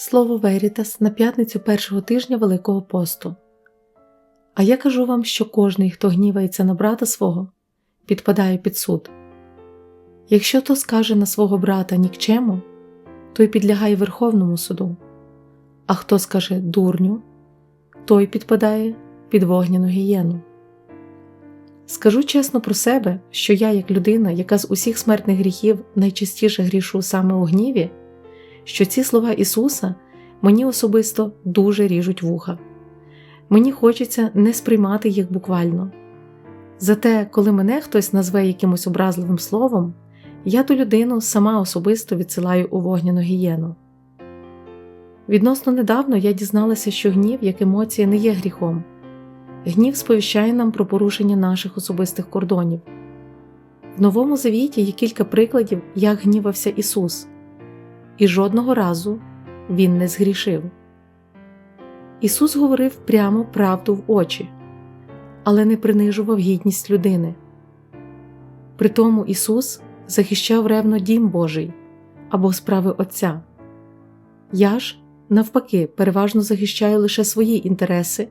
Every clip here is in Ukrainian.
Слово Верітас на п'ятницю першого тижня Великого посту. А я кажу вам, що кожний, хто гнівається на брата свого, підпадає під суд. Якщо то скаже на свого брата нікчему, той підлягає Верховному суду, а хто скаже дурню, той підпадає під вогняну гієну. Скажу чесно про себе, що я, як людина, яка з усіх смертних гріхів найчастіше грішу саме у гніві, що ці слова Ісуса мені особисто дуже ріжуть вуха. Мені хочеться не сприймати їх буквально. Зате, коли мене хтось назве якимось образливим словом, я ту людину сама особисто відсилаю у вогняну гієну. Відносно недавно я дізналася, що гнів як емоція не є гріхом. Гнів сповіщає нам про порушення наших особистих кордонів. В Новому Завіті є кілька прикладів, як гнівався Ісус, і жодного разу Він не згрішив. Ісус говорив прямо правду в очі, але не принижував гідність людини. Притому Ісус захищав ревно дім Божий або справи Отця. Я ж, навпаки, переважно захищаю лише свої інтереси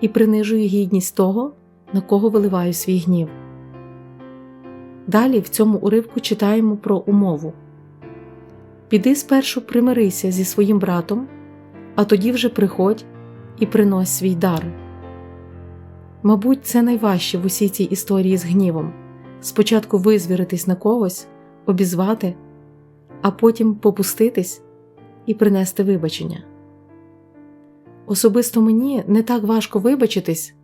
і принижую гідність того, на кого виливаю свій гнів. Далі в цьому уривку читаємо про умову Піди спершу примирися зі своїм братом, а тоді вже приходь і принось свій дар. Мабуть, це найважче в усій цій історії з гнівом спочатку визвіритись на когось, обізвати, а потім попуститись і принести вибачення. Особисто мені не так важко вибачитись,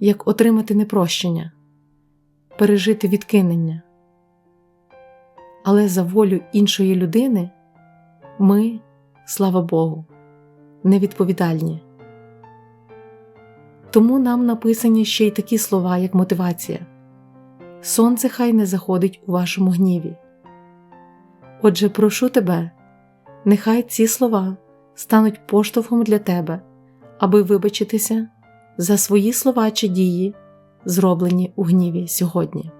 як отримати непрощення, пережити відкинення. Але за волю іншої людини ми, слава Богу, невідповідальні. Тому нам написані ще й такі слова, як мотивація Сонце хай не заходить у вашому гніві. Отже, прошу тебе, нехай ці слова стануть поштовхом для тебе, аби вибачитися за свої слова чи дії, зроблені у гніві сьогодні.